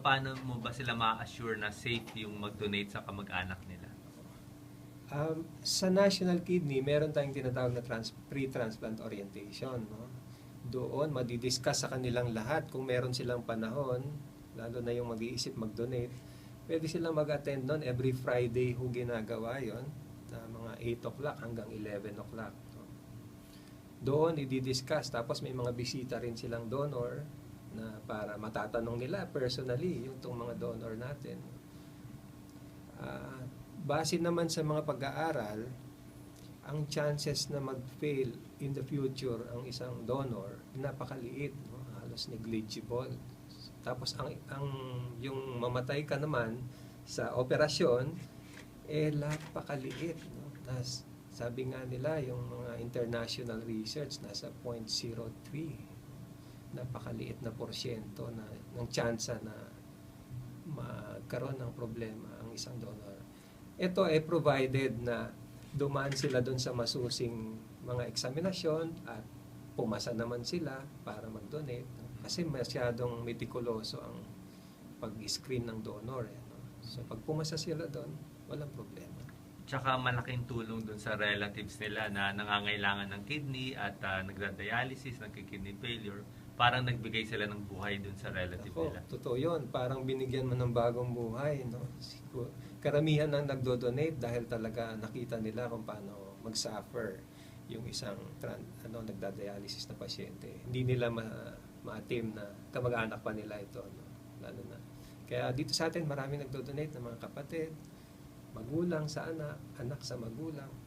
paano mo ba sila ma-assure na safe yung mag-donate sa kamag-anak nila? Um, sa National Kidney, meron tayong tinatawag na trans- pre-transplant orientation. No? Doon, madidiscuss sa kanilang lahat kung meron silang panahon, lalo na yung mag-iisip mag-donate, pwede silang mag-attend noon every Friday ho ginagawa yon na mga 8 o'clock hanggang 11 o'clock. no? Doon, i-discuss. Tapos may mga bisita rin silang donor na para matatanong nila personally yung tong mga donor natin. Ah, base naman sa mga pag-aaral, ang chances na mag-fail in the future ang isang donor, napakaliit, no? halos negligible. Tapos ang, ang yung mamatay ka naman sa operasyon, eh napakaliit. No? Tas, sabi nga nila, yung mga international research, nasa 0.03 napakaliit na porsyento na ng tsansa na magkaroon ng problema ang isang donor. Ito ay provided na dumaan sila doon sa masusing mga eksaminasyon at pumasa naman sila para mag-donate. Kasi masyadong metikuloso ang pag-screen ng donor. Eh, no? So pag pumasa sila doon, walang problema. Tsaka malaking tulong dun sa relatives nila na nangangailangan ng kidney at uh, nagda-dialysis, nagki-kidney failure. Parang nagbigay sila ng buhay dun sa relative Ako, nila. totoo yun. Parang binigyan mo ng bagong buhay. No? Siguro, karamihan ng nagdo-donate dahil talaga nakita nila kung paano mag-suffer yung isang tran, ano, nagda-dialysis na pasyente. Hindi nila ma, ma-attain na kamag-anak pa nila ito. No? Lalo na. Kaya dito sa atin, marami nagdo-donate ng mga kapatid, magulang sa anak, anak sa magulang.